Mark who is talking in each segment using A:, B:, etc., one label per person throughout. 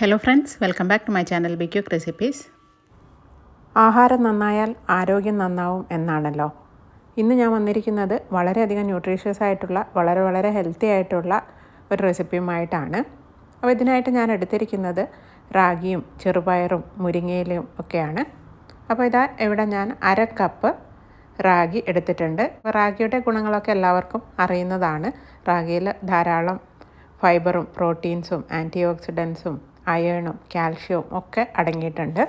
A: Hello friends welcome back to my channel B recipes
B: ആഹാരം നന്നായാൽ ആരോഗ്യം നന്നാവും എന്നാണല്ലോ. ഇന്ന് ഞാൻ വന്നിരിക്കുന്നത് വളരെയധികം ന്യൂട്രീഷ്യസ് ആയിട്ടുള്ള വളരെ വളരെ ഹെൽത്തി ആയിട്ടുള്ള ഒരു റെസിപ്പിയുമായിട്ടാണ് അപ്പോൾ ഇതിനായിട്ട് ഞാൻ എടുത്തിരിക്കുന്നത് റാഗിയും ചെറുപയറും മുരിങ്ങയിലയും ഒക്കെയാണ്. അപ്പോൾ ഇതാ ഇവിടെ ഞാൻ അര കപ്പ് റാഗി എടുത്തിട്ടുണ്ട്. റാഗിയുടെ ഗുണങ്ങളൊക്കെ എല്ലാവർക്കും അറിയുന്നതാണ്. റാഗിയിൽ ധാരാളം ഫൈബറും പ്രോട്ടീൻസും ആന്റി ഓക്സിഡൻസും അയേണും കാൽഷ്യവും ഒക്കെ അടങ്ങിയിട്ടുണ്ട്.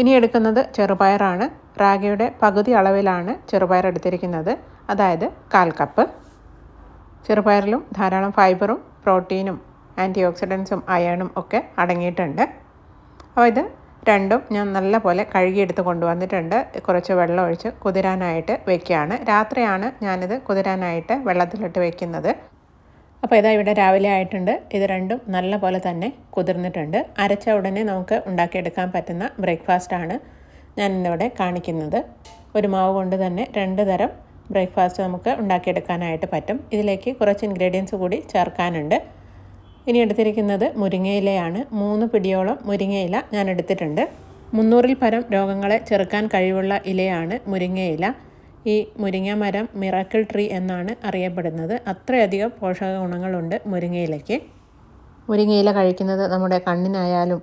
B: ഇനി എടുക്കുന്നത് ചെറുപയറാണ്. റാഗിയുടെ പകുതി അളവിലാണ് ചെറുപയർ എടുത്തിരിക്കുന്നത്. അതായത് കാൽ കപ്പ്. ചെറുപയറിലും ധാരാളം ഫൈബറും പ്രോട്ടീനും ആന്റി ഓക്സിഡൻസും അയേണും ഒക്കെ അടങ്ങിയിട്ടുണ്ട്. അപ്പോൾ ഇത് രണ്ടും ഞാൻ നല്ലപോലെ കഴുകിയെടുത്ത് കൊണ്ടുവന്നിട്ടുണ്ട്. കുറച്ച് വെള്ളം ഒഴിച്ച് കുതിരാനായിട്ട് വെക്കുകയാണ്. രാത്രിയാണ് ഞാനിത് കുതിരാനായിട്ട് വെള്ളത്തിലിട്ട് വെക്കുന്നത്. അപ്പോൾ ഇതാ ഇവിടെ രാവിലെ ആയിട്ടുണ്ട്. ഇത് രണ്ടും നല്ല പോലെ തന്നെ കുതിർന്നിട്ടുണ്ട്. അരച്ച ഉടനെ നമുക്ക് ഉണ്ടാക്കിയെടുക്കാൻ പറ്റുന്ന ബ്രേക്ക്ഫാസ്റ്റാണ് ഞാൻ ഇന്നിവിടെ കാണിക്കുന്നത്. ഒരു മാവ് കൊണ്ട് തന്നെ രണ്ട് തരം ബ്രേക്ക്ഫാസ്റ്റ് നമുക്ക് ഉണ്ടാക്കിയെടുക്കാനായിട്ട് പറ്റും. ഇതിലേക്ക് കുറച്ച് ഇൻഗ്രീഡിയൻസ് കൂടി ചേർക്കാനുണ്ട്. ഇനി എടുത്തിരിക്കുന്നത് മുരിങ്ങയിലയാണ്. മൂന്ന് പിടിയോളം മുരിങ്ങയില ഞാൻ എടുത്തിട്ടുണ്ട്. മുന്നൂറിൽ പരം രോഗങ്ങളെ ചെറുക്കാൻ കഴിവുള്ള ഇലയാണ് മുരിങ്ങയില. ഈ മുരിങ്ങ മരം മിറാക്കിൾ ട്രീ എന്നാണ് അറിയപ്പെടുന്നത്. അത്രയധികം പോഷക ഗുണങ്ങളുണ്ട് മുരിങ്ങയിലയ്ക്ക്. മുരിങ്ങയില കഴിക്കുന്നത് നമ്മുടെ കണ്ണിനായാലും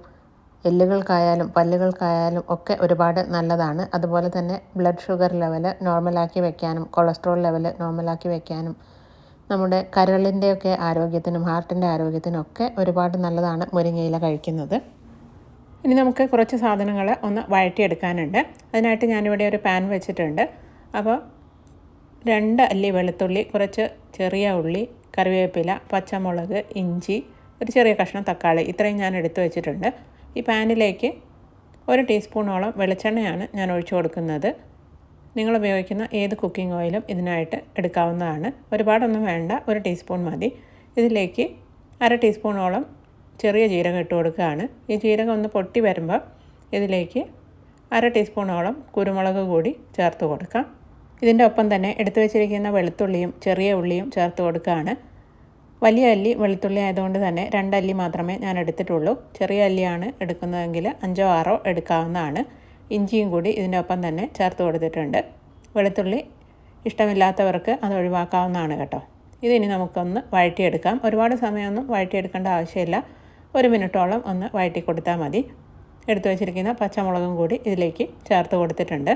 B: എല്ലുകൾക്കായാലും പല്ലുകൾക്കായാലും ഒക്കെ ഒരുപാട് നല്ലതാണ്. അതുപോലെ തന്നെ ബ്ലഡ് ഷുഗർ ലെവൽ നോർമലാക്കി വെക്കാനും കൊളസ്ട്രോൾ ലെവൽ നോർമലാക്കി വെക്കാനും നമ്മുടെ കരളിന്റെയൊക്കെ ആരോഗ്യത്തിനും ഹാർട്ടിന്റെ ആരോഗ്യത്തിനും ഒക്കെ ഒരുപാട് നല്ലതാണ് മുരിങ്ങയില കഴിക്കുന്നത്. ഇനി നമുക്ക് കുറച്ച് സാധനങ്ങൾ ഒന്ന് വഴറ്റിയെടുക്കാനുണ്ട്. അതിനായിട്ട് ഞാനിവിടെ ഒരു പാൻ വെച്ചിട്ടുണ്ട്. അപ്പോൾ രണ്ട് അല്ലി വെളുത്തുള്ളി കുറച്ച് ചെറിയ ഉള്ളി കറിവേപ്പില പച്ചമുളക് ഇഞ്ചി ഒരു ചെറിയ കഷ്ണം തക്കാളി. ഇത്രയും ഞാൻ എടുത്തു വെച്ചിട്ടുണ്ട്. ഈ പാനിലേക്ക് ഒരു ടീസ്പൂണോളം വെളിച്ചെണ്ണയാണ് ഞാൻ ഒഴിച്ചു കൊടുക്കുന്നത്. നിങ്ങൾ ഉപയോഗിക്കുന്ന ഏത് കുക്കിംഗ് ഓയിലും ഇതിനായിട്ട് എടുക്കാവുന്നതാണ്. ഒരുപാടൊന്നും വേണ്ട ഒരു ടീസ്പൂൺ മതി. ഇതിലേക്ക് അര ടീസ്പൂണോളം ചെറിയ ജീരകം ഇട്ട് കൊടുക്കുകയാണ്. ഈ ജീരകം ഒന്ന് പൊട്ടി വരുമ്പോൾ ഇതിലേക്ക് അര ടീസ്പൂണോളം കുരുമുളക് കൂടി ചേർത്ത് കൊടുക്കാം. ഇതിന്റെ ഒപ്പം തന്നെ എടുത്തു വെച്ചിരിക്കുന്ന വെളുത്തുള്ളിയും ചെറിയ ഉള്ളിയും ചേർത്ത് കൊടുക്കുകയാണ്. വലിയ അല്ലി വെളുത്തുള്ളി ആയതുകൊണ്ട് തന്നെ രണ്ടല്ലി മാത്രമേ ഞാൻ എടുത്തിട്ടുള്ളൂ. ചെറിയ അല്ലിയാണ് എടുക്കുന്നതെങ്കിൽ അഞ്ചോ ആറോ എടുക്കാവുന്നതാണ്. ഇഞ്ചിയും കൂടി ഇതിന്റെ ഒപ്പം തന്നെ ചേർത്ത് കൊടുത്തിട്ടുണ്ട്. വെളുത്തുള്ളി ഇഷ്ടമില്ലാത്തവർക്ക് അത് ഒഴിവാക്കാവുന്നതാണ് കേട്ടോ. ഇതിനി നമുക്കൊന്ന് വഴറ്റിയെടുക്കാം. ഒരുപാട് സമയമൊന്നും വഴറ്റിയെടുക്കേണ്ട ആവശ്യമില്ല. ഒരു മിനിറ്റോളം ഒന്ന് വഴറ്റി കൊടുത്താൽ മതി. എടുത്തു വച്ചിരിക്കുന്ന പച്ചമുളകും കൂടി ഇതിലേക്ക് ചേർത്ത് കൊടുത്തിട്ടുണ്ട്.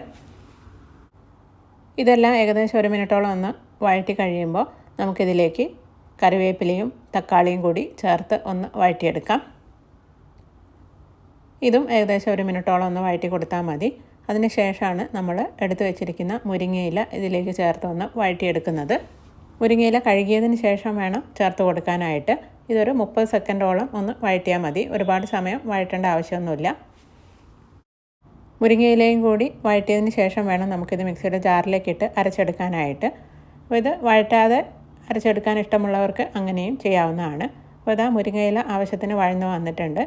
B: ഇതെല്ലാം ഏകദേശം ഒരു മിനിറ്റോളം ഒന്ന് വഴറ്റി കഴിയുമ്പോൾ നമുക്കിതിലേക്ക് കറിവേപ്പിലയും തക്കാളിയും കൂടി ചേർത്ത് ഒന്ന് വഴറ്റിയെടുക്കാം. ഇതും ഏകദേശം ഒരു മിനിറ്റോളം ഒന്ന് വഴറ്റി കൊടുത്താൽ മതി. അതിന് ശേഷമാണ് നമ്മൾ എടുത്തു വെച്ചിരിക്കുന്ന മുരിങ്ങയില ഇതിലേക്ക് ചേർത്ത് ഒന്ന് വഴറ്റിയെടുക്കുന്നത്. മുരിങ്ങയില കഴുകിയതിന് ശേഷം വേണം ചേർത്ത് കൊടുക്കാനായിട്ട്. ഇതൊരു മുപ്പത് സെക്കൻഡോളം ഒന്ന് വഴറ്റിയാൽ മതി. ഒരുപാട് സമയം വഴറ്റേണ്ട ആവശ്യമൊന്നുമില്ല. മുരിങ്ങയിലയും കൂടി വഴറ്റിയതിന് ശേഷം വേണം നമുക്കിത് മിക്സിയുടെ ജാറിലേക്ക് ഇട്ട് അരച്ചെടുക്കാനായിട്ട്. അപ്പോൾ ഇത് വഴറ്റാതെ അരച്ചെടുക്കാൻ ഇഷ്ടമുള്ളവർക്ക് അങ്ങനെയും ചെയ്യാവുന്നതാണ്. അപ്പോൾ ഇതാ മുരിങ്ങയില ആവശ്യത്തിന് വഴന്നു വന്നിട്ടുണ്ട്.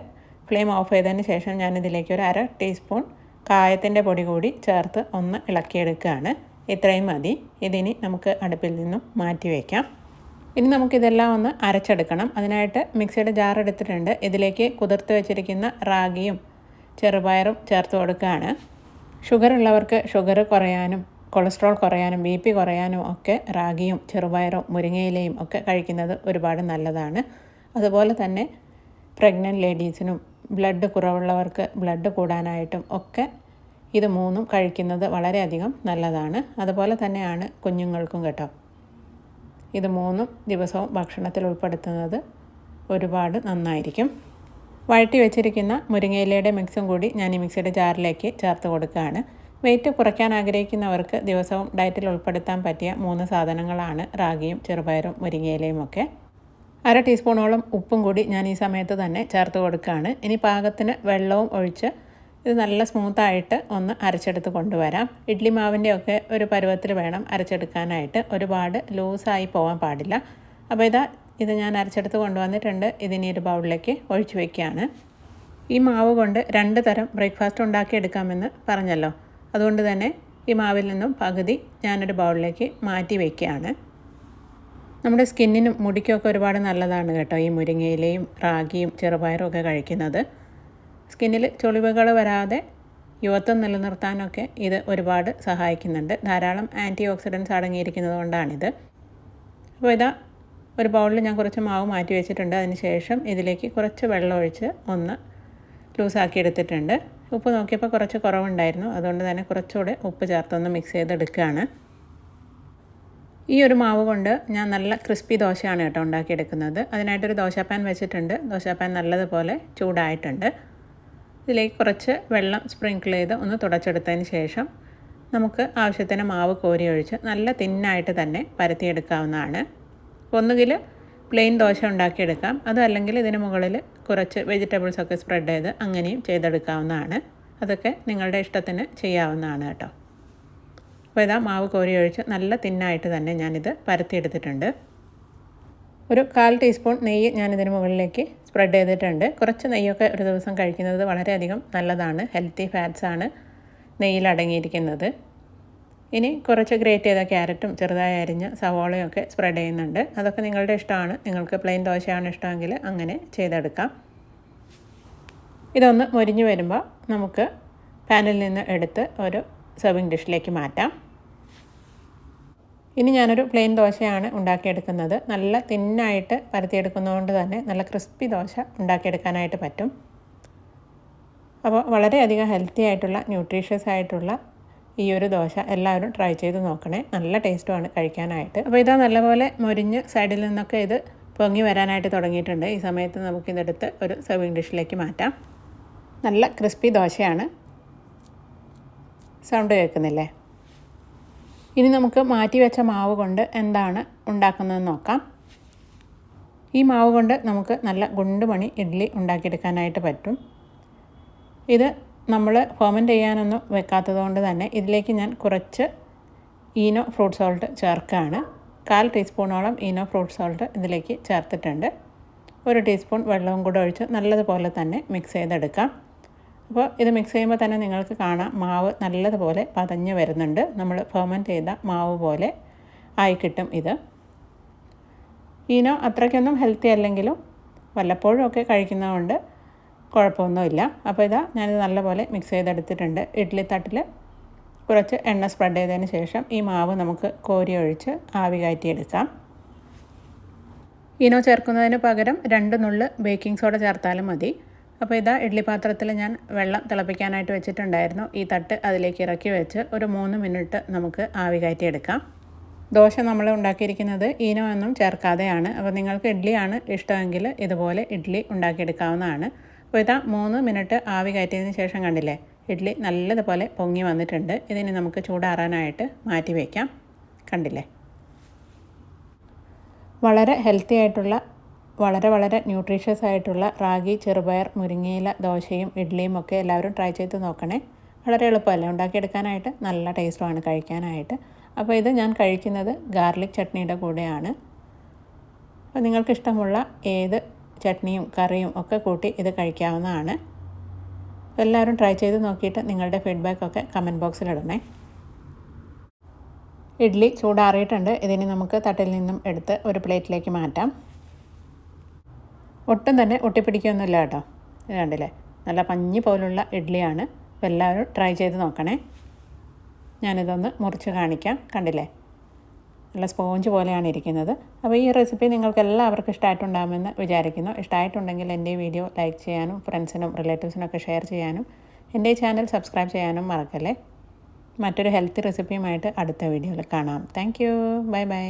B: ഫ്ലെയിം ഓഫ് ചെയ്തതിന് ശേഷം ഞാനിതിലേക്ക് ഒരു അര ടീസ്പൂൺ കായത്തിന്റെ പൊടി കൂടി ചേർത്ത് ഒന്ന് ഇളക്കിയെടുക്കുകയാണ്. ഇത്രയും മതി. ഇതിനി നമുക്ക് അടുപ്പിൽ നിന്നും മാറ്റി വയ്ക്കാം. ഇനി നമുക്കിതെല്ലാം ഒന്ന് അരച്ചെടുക്കണം. അതിനായിട്ട് മിക്സിയുടെ ജാർ എടുത്തിട്ടുണ്ട്. ഇതിലേക്ക് കുതിർത്ത് വെച്ചിരിക്കുന്ന റാഗിയും ചെറുപയറും ചേർത്ത് കൊടുക്കുകയാണ്. ഷുഗർ ഉള്ളവർക്ക് ഷുഗർ കുറയാനും കൊളസ്ട്രോൾ കുറയാനും ബി പി കുറയാനും ഒക്കെ റാഗിയും ചെറുപയറും മുരിങ്ങയിലയും ഒക്കെ കഴിക്കുന്നത് ഒരുപാട് നല്ലതാണ്. അതുപോലെ തന്നെ പ്രഗ്നന്റ് ലേഡീസിനും ബ്ലഡ് കുറവുള്ളവർക്ക് ബ്ലഡ് കൂടാനായിട്ടും ഒക്കെ ഇത് മൂന്നും കഴിക്കുന്നത് വളരെയധികം നല്ലതാണ്. അതുപോലെ തന്നെയാണ് കുഞ്ഞുങ്ങൾക്കും കേട്ടോ. ഇത് മൂന്നും ദിവസവും ഭക്ഷണത്തിൽ ഉൾപ്പെടുത്തുന്നത് ഒരുപാട് നന്നായിരിക്കും. വഴറ്റി വെച്ചിരിക്കുന്ന മുരിങ്ങയിലയുടെ മിക്സും കൂടി ഞാൻ ഈ മിക്സിയുടെ ജാറിലേക്ക് ചേർത്ത് കൊടുക്കുകയാണ്. വെയിറ്റ് കുറയ്ക്കാൻ ആഗ്രഹിക്കുന്നവർക്ക് ദിവസവും ഡയറ്റിൽ ഉൾപ്പെടുത്താൻ പറ്റിയ മൂന്ന് സാധനങ്ങളാണ് റാഗിയും ചെറുപയറും മുരിങ്ങയിലയും ഒക്കെ. അര ടീസ്പൂണോളം ഉപ്പും കൂടി ഞാൻ ഈ സമയത്ത് തന്നെ ചേർത്ത് കൊടുക്കുകയാണ്. ഇനി പാകത്തിന് വെള്ളവും ഒഴിച്ച് ഇത് നല്ല സ്മൂത്തായിട്ട് ഒന്ന് അരച്ചെടുത്ത് കൊണ്ടുവരാം. ഇഡ്ലി മാവിന്റെ ഒക്കെ ഒരു പരുവത്തിൽ വേണം അരച്ചെടുക്കാനായിട്ട്. ഒരുപാട് ലൂസായി പോകാൻ പാടില്ല. അപ്പോൾ ഇതാ ഇത് ഞാൻ അരച്ചെടുത്ത് കൊണ്ടുവന്നിട്ടുണ്ട്. ഇതിനി ഒരു ബൗളിലേക്ക് ഒഴിച്ചു വയ്ക്കുകയാണ് ഈ മാവ് കൊണ്ട് രണ്ട് തരം ബ്രേക്ക്ഫാസ്റ്റ് ഉണ്ടാക്കിയെടുക്കാമെന്ന് പറഞ്ഞല്ലോ. അതുകൊണ്ട് തന്നെ ഈ മാവിൽ നിന്നും പകുതി ഞാനൊരു ബൗളിലേക്ക് മാറ്റി വയ്ക്കുകയാണ്
A: നമ്മുടെ സ്കിന്നിനും മുടിക്കൊക്കെ ഒരുപാട് നല്ലതാണ് കേട്ടോ ഈ മുരിങ്ങയിലയും റാഗിയും ചെറുപയറും ഒക്കെ കഴിക്കുന്നത്. സ്കിന്നിൽ ചുളിവുകൾ വരാതെ യുവത്വം നിലനിർത്താനൊക്കെ ഇത് ഒരുപാട് സഹായിക്കുന്നുണ്ട്. ധാരാളം ആന്റി ഓക്സിഡൻസ് അടങ്ങിയിരിക്കുന്നത് കൊണ്ടാണിത്. അപ്പോൾ ഇതാ ഒരു ബൗളിൽ ഞാൻ കുറച്ച് മാവ് മാറ്റി വെച്ചിട്ടുണ്ട്. അതിന് ശേഷം ഇതിലേക്ക് കുറച്ച് വെള്ളം ഒഴിച്ച് ഒന്ന് ലൂസാക്കി എടുത്തിട്ടുണ്ട്. ഉപ്പ് നോക്കിയപ്പോൾ കുറച്ച് കുറവുണ്ടായിരുന്നു. അതുകൊണ്ട് തന്നെ കുറച്ചുകൂടെ ഉപ്പ് ചേർത്തൊന്ന് മിക്സ് ചെയ്തെടുക്കുകയാണ്. ഈ ഒരു മാവ് കൊണ്ട് ഞാൻ നല്ല ക്രിസ്പി ദോശയാണ് കേട്ടോ ഉണ്ടാക്കിയെടുക്കുന്നത്. അതിനായിട്ടൊരു ദോശാപ്പാൻ വെച്ചിട്ടുണ്ട്. ദോശാപ്പാൻ നല്ലതുപോലെ ചൂടായിട്ടുണ്ട്. ഇതിലേക്ക് കുറച്ച് വെള്ളം സ്പ്രിങ്കിൾ ചെയ്ത് ഒന്ന് തുടച്ചെടുത്തതിന് ശേഷം നമുക്ക് ആവശ്യത്തിന് മാവ് കോരി ഒഴിച്ച് നല്ല തിന്നായിട്ട് തന്നെ പരത്തിയെടുക്കാവുന്നതാണ്. ഒന്നുകിൽ പ്ലെയിൻ ദോശ ഉണ്ടാക്കിയെടുക്കാം. അതല്ലെങ്കിൽ ഇതിന് മുകളിൽ കുറച്ച് വെജിറ്റബിൾസൊക്കെ സ്പ്രെഡ് ചെയ്ത് അങ്ങനെയും ചെയ്തെടുക്കാവുന്നതാണ്. അതൊക്കെ നിങ്ങളുടെ ഇഷ്ടത്തിന് ചെയ്യാവുന്നതാണ് കേട്ടോ. അപ്പോൾ ഇതാ മാവ് കോരി ഒഴിച്ച് നല്ല തിന്നായിട്ട് തന്നെ ഞാനിത് പരത്തിയെടുത്തിട്ടുണ്ട്. ഒരു കാൽ ടീസ്പൂൺ നെയ്യ് ഞാനിതിന് മുകളിലേക്ക് സ്പ്രെഡ് ചെയ്തിട്ടുണ്ട്. കുറച്ച് നെയ്യൊക്കെ ഒരു ദിവസം കഴിക്കുന്നത് വളരെയധികം നല്ലതാണ്. ഹെൽത്തി ഫാറ്റ്സാണ് നെയ്യിൽ അടങ്ങിയിരിക്കുന്നത്. ഇനി കുറച്ച് ഗ്രേറ്റ് ചെയ്ത ക്യാരറ്റും ചെറുതായി അരിഞ്ഞ സവോളയും ഒക്കെ സ്പ്രെഡ് ചെയ്യുന്നുണ്ട്. അതൊക്കെ നിങ്ങളുടെ ഇഷ്ടമാണ്. നിങ്ങൾക്ക് പ്ലെയിൻ ദോശയാണ് ഇഷ്ടമെങ്കിൽ അങ്ങനെ ചെയ്തെടുക്കാം. ഇതൊന്ന് മൊരിഞ്ഞ് വരുമ്പോൾ നമുക്ക് പാനിൽ നിന്ന് എടുത്ത് ഒരു സെർവിങ് ഡിഷിലേക്ക് മാറ്റാം. ഇനി ഞാനൊരു പ്ലെയിൻ ദോശയാണ് ഉണ്ടാക്കിയെടുക്കുന്നത്. നല്ല തിന്നായിട്ട് പരത്തിയെടുക്കുന്നതുകൊണ്ട് തന്നെ നല്ല ക്രിസ്പി ദോശ ഉണ്ടാക്കിയെടുക്കാനായിട്ട് പറ്റും. അപ്പോൾ വളരെയധികം ഹെൽത്തി ആയിട്ടുള്ള ന്യൂട്രീഷ്യസ് ആയിട്ടുള്ള ഈ ഒരു ദോശ എല്ലാവരും ട്രൈ ചെയ്ത് നോക്കണേ. നല്ല ടേസ്റ്റുമാണ് കഴിക്കാനായിട്ട്. അപ്പോൾ ഇതാ നല്ലപോലെ മൊരിഞ്ഞ് സൈഡിൽ നിന്നൊക്കെ ഇത് പൊങ്ങി വരാനായിട്ട് തുടങ്ങിയിട്ടുണ്ട്. ഈ സമയത്ത് നമുക്കിതെടുത്ത് ഒരു സെർവിങ് ഡിഷിലേക്ക് മാറ്റാം. നല്ല ക്രിസ്പി ദോശയാണ്. സൗണ്ട് കേൾക്കുന്നില്ലേ? ഇനി നമുക്ക് മാറ്റി വെച്ച മാവ് കൊണ്ട് എന്താണ് ഉണ്ടാക്കുന്നതെന്ന് നോക്കാം. ഈ മാവ് കൊണ്ട് നമുക്ക് നല്ല ഗുണ്ടുമണി ഇഡ്ഡലി ഉണ്ടാക്കിയെടുക്കാനായിട്ട് പറ്റും. ഇത് നമ്മൾ ഫെർമെന്റ് ചെയ്യാനൊന്നും വെക്കാത്തത് കൊണ്ട് തന്നെ ഇതിലേക്ക് ഞാൻ കുറച്ച് ഈനോ ഫ്രൂട്ട് സോൾട്ട് ചേർക്കുകയാണ്. കാൽ ടീസ്പൂണോളം ഈനോ ഫ്രൂട്ട് സോൾട്ട് ഇതിലേക്ക് ചേർത്തിട്ടുണ്ട്. ഒരു ടീസ്പൂൺ വെള്ളവും കൂടെ ഒഴിച്ച് നല്ലതുപോലെ തന്നെ മിക്സ് ചെയ്തെടുക്കാം. അപ്പോൾ ഇത് മിക്സ് ചെയ്യുമ്പോൾ തന്നെ നിങ്ങൾക്ക് കാണാം മാവ് നല്ലതുപോലെ പതഞ്ഞ് വരുന്നുണ്ട്. നമ്മൾ ഫെർമെന്റ് ചെയ്ത മാവ് പോലെ ആയി കിട്ടും ഇത്. ഈനോ അത്രയ്ക്കൊന്നും ഹെൽത്തി അല്ലെങ്കിലും വല്ലപ്പോഴും ഒക്കെ കഴിക്കുന്നതുകൊണ്ട് കുഴപ്പമൊന്നുമില്ല. അപ്പോൾ ഇതാ ഞാനിത് നല്ലപോലെ മിക്സ് ചെയ്തെടുത്തിട്ടുണ്ട്. ഇഡ്ഡലി തട്ടിൽ കുറച്ച് എണ്ണ സ്പ്രെഡ് ചെയ്തതിന് ശേഷം ഈ മാവ് നമുക്ക് കോരി ഒഴിച്ച് ആവി കയറ്റിയെടുക്കാം. ഇനോ ചേർക്കുന്നതിന് പകരം രണ്ട് നുള്ള് ബേക്കിംഗ് സോഡ ചേർത്താലും മതി. അപ്പോൾ ഇതാ ഇഡ്ഡലി പാത്രത്തിൽ ഞാൻ വെള്ളം തിളപ്പിക്കാനായിട്ട് വെച്ചിട്ടുണ്ടായിരുന്നു. ഈ തട്ട് അതിലേക്ക് ഇറക്കി വെച്ച് ഒരു മൂന്ന് മിനിറ്റ് നമുക്ക് ആവി കയറ്റിയെടുക്കാം. ദോശ നമ്മൾ ഉണ്ടാക്കിയിരിക്കുന്നത് ഈനോ ഒന്നും ചേർക്കാതെയാണ്. അപ്പോൾ നിങ്ങൾക്ക് ഇഡ്ഡലിയാണ് ഇഷ്ടമെങ്കിൽ ഇതുപോലെ ഇഡ്ഡലി ഉണ്ടാക്കിയെടുക്കാവുന്നതാണ്. അപ്പോൾ ഇതാ മൂന്ന് മിനിറ്റ് ആവി കയറ്റിയതിന് ശേഷം കണ്ടില്ലേ? ഇഡ്ഡലി നല്ലതുപോലെ പൊങ്ങി വന്നിട്ടുണ്ട്. ഇതിന് നമുക്ക് ചൂടാറാനായിട്ട് മാറ്റി വയ്ക്കാം കണ്ടില്ലേ? വളരെ ഹെൽത്തി ആയിട്ടുള്ള വളരെ വളരെ ന്യൂട്രീഷ്യസ് ആയിട്ടുള്ള റാഗി ചെറുപയർ മുരിങ്ങയില ദോശയും ഇഡ്ഡലിയും ഒക്കെ എല്ലാവരും ട്രൈ ചെയ്ത് നോക്കണേ. വളരെ എളുപ്പമല്ലേ? ഉണ്ടാക്കിയെടുക്കാനായിട്ട് നല്ല ടേസ്റ്റുമാണ് കഴിക്കാനായിട്ട്. അപ്പോൾ ഇത് ഞാൻ കഴിക്കുന്നത് ഗാർലിക് ചട്നിയുടെ കൂടെയാണ്. അപ്പോൾ നിങ്ങൾക്കിഷ്ടമുള്ള ഏത് ചട്നിയും കറിയും ഒക്കെ കൂട്ടി ഇത് കഴിക്കാവുന്നതാണ്. എല്ലാവരും ട്രൈ ചെയ്ത് നോക്കിയിട്ട് നിങ്ങളുടെ ഫീഡ്ബാക്കൊക്കെ കമന്റ് ബോക്സിലിടണേ ഇഡ്ഡലി ചൂടാറിയിട്ടുണ്ട്. ഇതിന് നമുക്ക് തട്ടിൽ നിന്നും എടുത്ത് ഒരു പ്ലേറ്റിലേക്ക് മാറ്റാം. ഒട്ടും തന്നെ ഒട്ടിപ്പിടിക്കുകയൊന്നുമില്ല കേട്ടോ. ഇത് കണ്ടില്ലേ? നല്ല പഞ്ഞി പോലുള്ള ഇഡ്ഡലിയാണ് എല്ലാവരും ട്രൈ ചെയ്ത് നോക്കണേ. ഞാനിതൊന്ന് മുറിച്ച് കാണിക്കാം. കണ്ടില്ലേ? നല്ല സ്പോഞ്ച് പോലെയാണ് ഇരിക്കുന്നത്. അപ്പോൾ ഈ റെസിപ്പി നിങ്ങൾക്ക് എല്ലാവർക്കും ഇഷ്ടമായിട്ടുണ്ടാകുമെന്ന് വിചാരിക്കുന്നു. ഇഷ്ടമായിട്ടുണ്ടെങ്കിൽ എന്റെ വീഡിയോ ലൈക്ക് ചെയ്യാനും ഫ്രണ്ട്സിനും റിലേറ്റീവ്സിനൊക്കെ ഷെയർ ചെയ്യാനും എന്റെ ചാനൽ സബ്സ്ക്രൈബ് ചെയ്യാനും മറക്കല്ലേ? മറ്റൊരു ഹെൽത്തി റെസിപ്പിയുമായിട്ട് അടുത്ത വീഡിയോയിൽ കാണാം. Thank you. Bye bye.